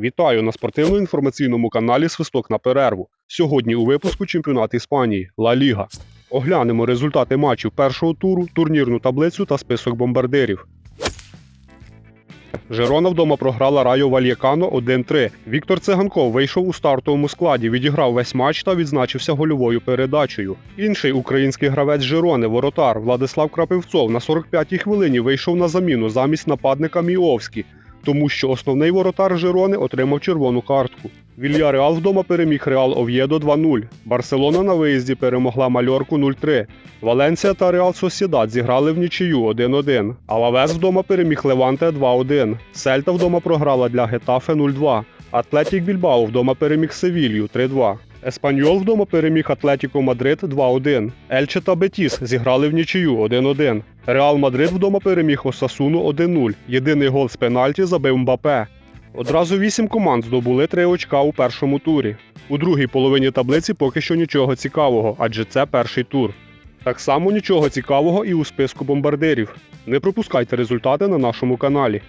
Вітаю на спортивно-інформаційному каналі Свисток на перерву. Сьогодні у випуску чемпіонат Іспанії Ла Ліга. Оглянемо результати матчів першого туру, турнірну таблицю та список бомбардирів. Жерона вдома програла Райо Вальєкано 1-3. Віктор Циганков вийшов у стартовому складі, відіграв весь матч та відзначився гольовою передачею. Інший український гравець Жерони, воротар Владислав Крапивцов на 45-й хвилині вийшов на заміну замість нападника Міовські, тому що основний воротар Жерони отримав червону картку. Вільяреал вдома переміг Реал Ов'єдо 2-0. Барселона на виїзді перемогла Мальорку 0-3. Валенсія та Реал Сосідат зіграли в нічию 1-1. Алавес вдома переміг Леванте 2-1. Сельта вдома програла для Гетафе 0-2. Атлетік Більбао вдома переміг Севілью 3-2. Еспаньол вдома переміг Атлетіко Мадрид 2-1. Ельче та Бетіс зіграли в нічию 1-1. Реал Мадрид вдома переміг Осасуну 1-0. Єдиний гол з пенальті забив Мбапе. Одразу вісім команд здобули три очка у першому турі. У другій половині таблиці поки що нічого цікавого, адже це перший тур. Так само нічого цікавого і у списку бомбардирів. Не пропускайте результати на нашому каналі.